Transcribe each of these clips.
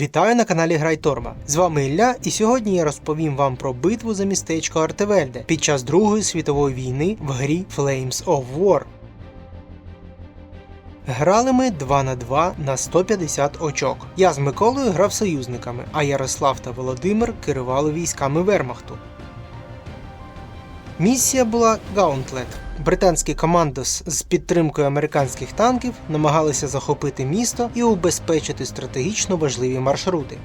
Вітаю на каналі Грайторма. З вами Ілля, і сьогодні я розповім вам про битву за містечко Артевельде під час Другої світової війни в грі Flames of War. Грали ми 2 на 2 на 150 очок. Я з Миколою грав союзниками, а Ярослав та Володимир керували військами Вермахту. Місія була Гаунтлет. Британський командос з підтримкою американських танків намагалися захопити місто і убезпечити стратегічно важливі маршрути.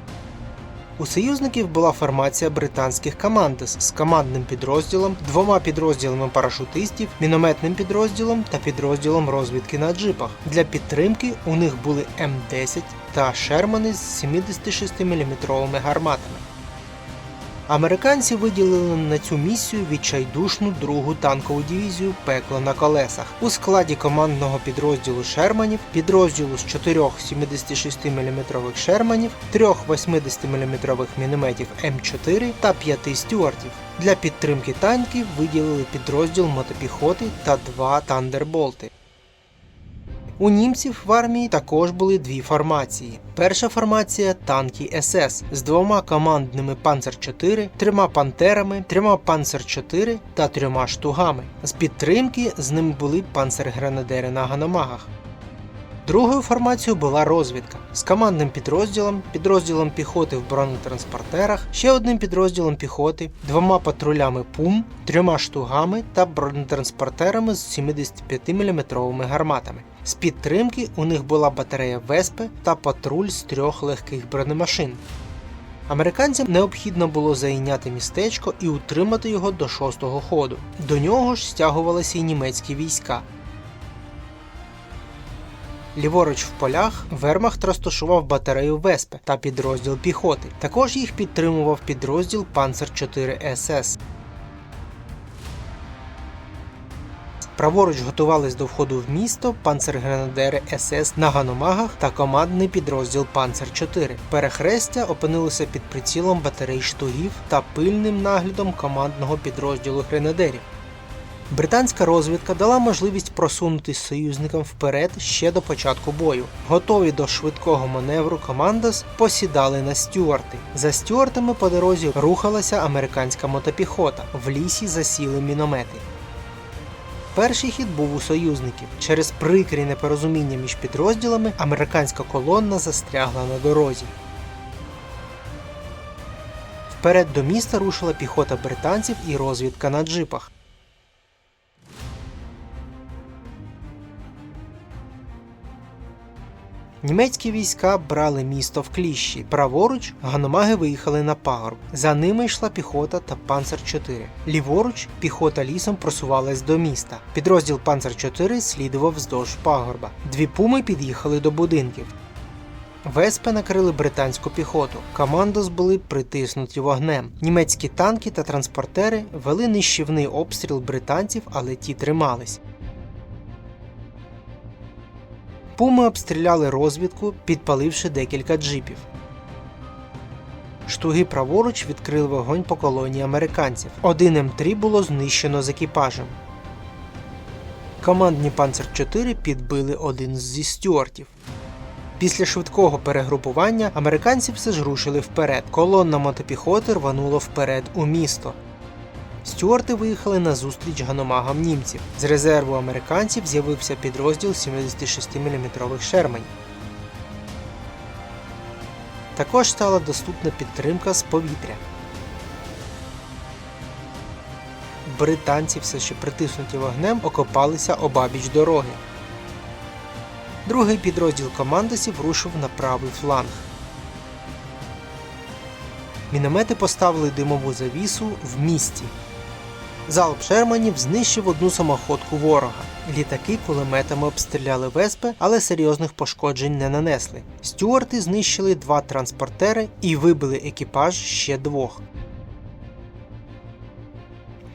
У союзників була формація британських командос з командним підрозділом, двома підрозділами парашутистів, мінометним підрозділом та підрозділом розвідки на джипах. Для підтримки у них були М10 та Шермани з 76-мм гарматами. Американці виділили на цю місію відчайдушну другу танкову дивізію Пекло на колесах у складі командного підрозділу Шерманів, підрозділу з 4 76-мм Шерманів, 3 80-мм мінометів М4 та 5 стюартів. Для підтримки танків виділили підрозділ мотопіхоти та два тандерболти. У німців в армії також були дві формації. Перша формація танки СС з двома командними Панцер 4, трьома пантерами, трьома Панцер 4 та трьома штугами. З підтримки з ними були панцергренадери на ганомагах. Другою формацією була розвідка з командним підрозділом, підрозділом піхоти в бронетранспортерах, ще одним підрозділом піхоти, двома патрулями ПУМ, трьома штугами та бронетранспортерами з 75-мм гарматами. З підтримки у них була батарея Веспи та патруль з трьох легких бронемашин. Американцям необхідно було зайняти містечко і утримати його до шостого ходу. До нього ж стягувалися й німецькі війська. Ліворуч в полях Вермахт розташував батарею Веспе та підрозділ піхоти. Також їх підтримував підрозділ Панцер 4 СС. Праворуч готувались до входу в місто панцергренадери СС на ганомагах та командний підрозділ Панцер 4. Перехрестя опинилися під прицілом батарей штугів та пильним наглядом командного підрозділу гренадерів. Британська розвідка дала можливість просунутись союзникам вперед ще до початку бою. Готові до швидкого маневру командос посідали на стюарти. За стюартами по дорозі рухалася американська мотопіхота. В лісі засіли міномети. Перший хід був у союзників. Через прикрі непорозуміння між підрозділами американська колонна застрягла на дорозі. Вперед до міста рушила піхота британців і розвідка на джипах. Німецькі війська брали місто в кліщі. Праворуч ганомаги виїхали на пагорб. За ними йшла піхота та панцер 4. Ліворуч піхота лісом просувалась до міста. Підрозділ панцер 4 слідував вздовж пагорба. Дві пуми під'їхали до будинків. Веспи накрили британську піхоту. Командос були притиснуті вогнем. Німецькі танки та транспортери вели нищівний обстріл британців, але ті тримались. Пуми обстріляли розвідку, підпаливши декілька джипів. Штуги праворуч відкрили вогонь по колонії американців. Один М3 було знищено з екіпажем. Командні Панцер 4 підбили один зі стюартів. Після швидкого перегрупування американці все ж рушили вперед. Колонна мотопіхоти рванула вперед у місто. Стюарти виїхали на зустріч ганомагам німців. З резерву американців з'явився підрозділ 76-мм Шерманів. Також стала доступна підтримка з повітря. Британці, все ще притиснуті вогнем, окопалися обабіч дороги. Другий підрозділ командосів рушив на правий фланг. Міномети поставили димову завісу в місті. Залп Шерманів знищив одну самоходку ворога. Літаки кулеметами обстріляли веспи, але серйозних пошкоджень не нанесли. Стюарти знищили два транспортери і вибили екіпаж ще двох.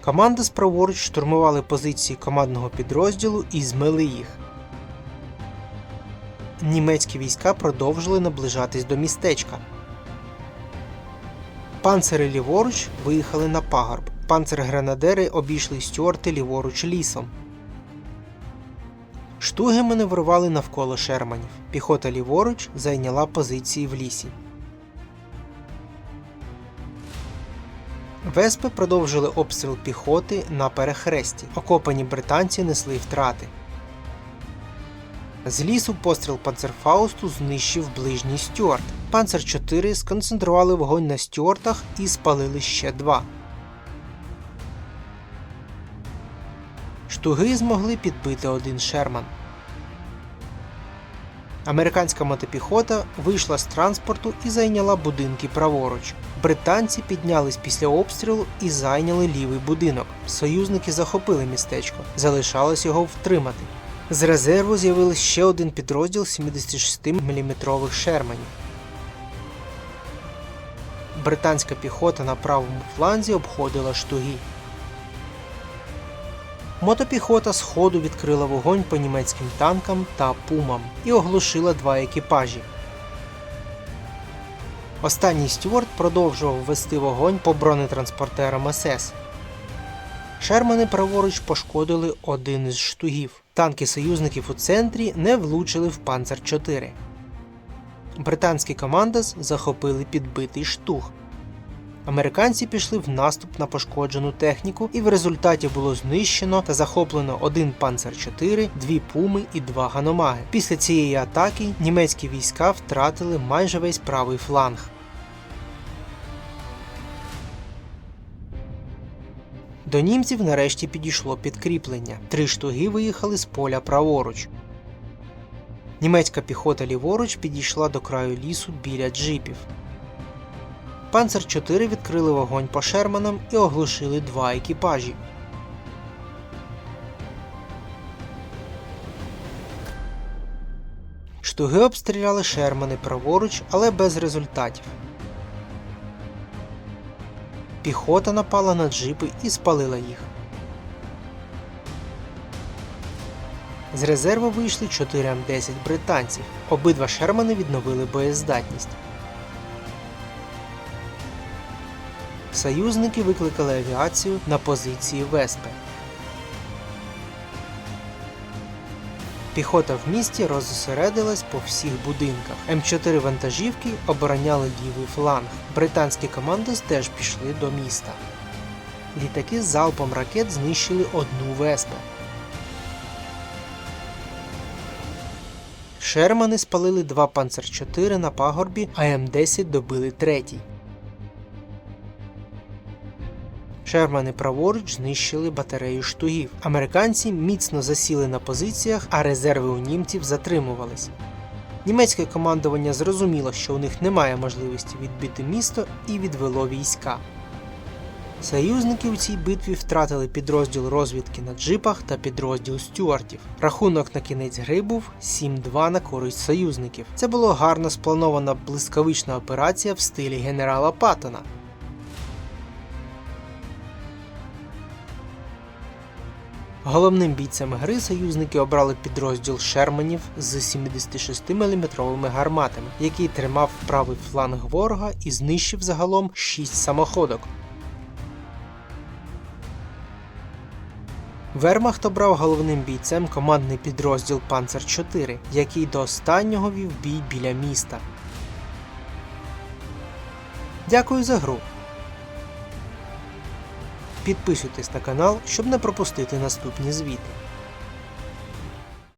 Команди праворуч штурмували позиції командного підрозділу і змили їх. Німецькі війська продовжили наближатись до містечка. Панцери ліворуч виїхали на пагорб. Панцергренадери обійшли стюарти ліворуч лісом. Штуги маневрували навколо шерманів. Піхота ліворуч зайняла позиції в лісі. Веспи продовжили обстріл піхоти на перехресті. Окопані британці несли втрати. З лісу постріл панцерфаусту знищив ближній стюарт. Панцер 4 сконцентрували вогонь на стюартах і спалили ще два. Штуги змогли підбити один Шерман. Американська мотопіхота вийшла з транспорту і зайняла будинки праворуч. Британці піднялись після обстрілу і зайняли лівий будинок. Союзники захопили містечко, залишалось його втримати. З резерву з'явився ще один підрозділ 76 мм Шерманів. Британська піхота на правому фланзі обходила штуги. Мотопіхота з ходу відкрила вогонь по німецьким танкам та пумам і оглушила два екіпажі. Останній Стюарт продовжував вести вогонь по бронетранспортерам СС. Шермани праворуч пошкодили один із штугів. Танки союзників у центрі не влучили в панцер 4. Британські командос захопили підбитий штуг. Американці пішли в наступ на пошкоджену техніку, і в результаті було знищено та захоплено один панцер 4, дві пуми і два ганомаги. Після цієї атаки німецькі війська втратили майже весь правий фланг. До німців нарешті підійшло підкріплення. Три штуги виїхали з поля праворуч. Німецька піхота ліворуч підійшла до краю лісу біля джипів. Панцер 4 відкрили вогонь по Шерманам і оглушили два екіпажі. Штуги обстріляли Шермани праворуч, але без результатів. Піхота напала на джипи і спалила їх. З резерву вийшли 4 М10 британців. Обидва Шермани відновили боєздатність. Союзники викликали авіацію на позиції Веспи. Піхота в місті розосередилась по всіх будинках. М4 вантажівки обороняли лівий фланг. Британські команди теж пішли до міста. Літаки з залпом ракет знищили одну Веспи. Шермани спалили два панцер 4 на пагорбі, а М10 добили третій. Шермани праворуч знищили батарею штугів. Американці міцно засіли на позиціях, а резерви у німців затримувались. Німецьке командування зрозуміло, що у них немає можливості відбити місто і відвело війська. Союзники у цій битві втратили підрозділ розвідки на джипах та підрозділ стюартів. Рахунок на кінець гри був 7-2 на користь союзників. Це була гарно спланована блискавична операція в стилі генерала Паттона. Головним бійцем гри союзники обрали підрозділ Шерманів з 76-мм гарматами, який тримав правий фланг ворога і знищив загалом 6 самоходок. Вермахт обрав головним бійцем командний підрозділ Панцер 4, який до останнього вів бій біля міста. Дякую за гру. Підписуйтесь на канал, щоб не пропустити наступні звіти.